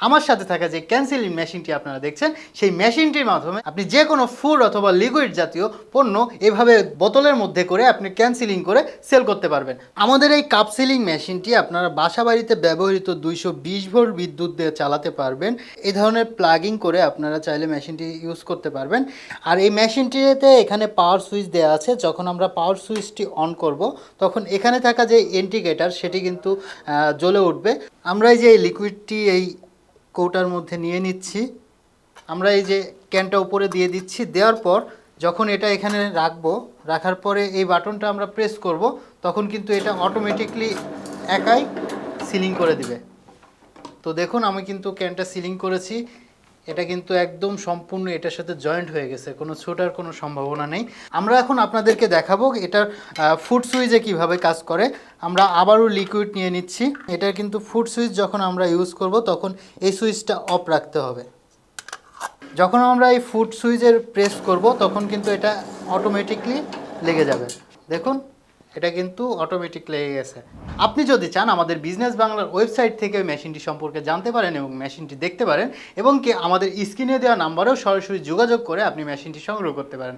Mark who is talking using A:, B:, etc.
A: আমার সাথে থাকা যে ক্যান্সেলিং মেশিনটি আপনারা দেখছেন, সেই মেশিনটির মাধ্যমে আপনি যে কোনো ফুড অথবা লিকুইড জাতীয় পণ্য এভাবে বোতলের মধ্যে করে আপনি ক্যান্সেলিং করে সেল করতে পারবেন। আমাদের এই কাপ সিলিং মেশিনটি আপনারা বাসা বাড়িতে ব্যবহৃত দুইশো বিশ ভোল্ট বিদ্যুৎ দিয়ে চালাতে পারবেন। এই ধরনের প্লাগিং করে আপনারা চাইলে মেশিনটি ইউজ করতে পারবেন। আর এই মেশিনটিতে এখানে পাওয়ার সুইচ দেওয়া আছে। যখন আমরা পাওয়ার সুইচটি অন করব, তখন এখানে থাকা যে ইন্ডিকেটার সেটি কিন্তু জ্বলে উঠবে। আমরা এই যে লিকুইডটি এই কৌটার মধ্যে নিয়ে নিচ্ছি। আমরা এই যে ক্যানটা উপরে দিয়ে দিচ্ছি, দেওয়ার পর যখন এটা এখানে রাখব, রাখার পরে এই বাটনটা আমরা প্রেস করব, তখন কিন্তু এটা অটোমেটিকলি একাই সিলিং করে দিবে। তো দেখুন, আমি কিন্তু ক্যানটা সিলিং করেছি। এটা কিন্তু একদম সম্পূর্ণ এটার সাথে জয়েন্ট হয়ে গেছে, কোনো ছোটার কোনো সম্ভাবনা নেই। আমরা এখন আপনাদেরকে দেখাবো এটার ফুড সুইচে কীভাবে কাজ করে। আমরা আবারও লিকুইড নিয়ে নিচ্ছি। এটার কিন্তু ফুড সুইচ যখন আমরা ইউজ করব, তখন এই সুইচটা অফ রাখতে হবে। যখন আমরা এই ফুড সুইচের প্রেস করব, তখন কিন্তু এটা অটোমেটিকলি লেগে যাবে। দেখুন। এটা কিন্তু অটোমেটিক লেগে গেছে। আপনি যদি চান আমাদের বিজনেস বাংলার ওয়েবসাইট থেকে মেশিনটি সম্পর্কে জানতে পারেন এবং মেশিনটি দেখতে পারেন এবং কি আমাদের স্ক্রিনে দেওয়া নাম্বারেও সরাসরি যোগাযোগ করে আপনি মেশিনটি সংগ্রহ করতে পারেন।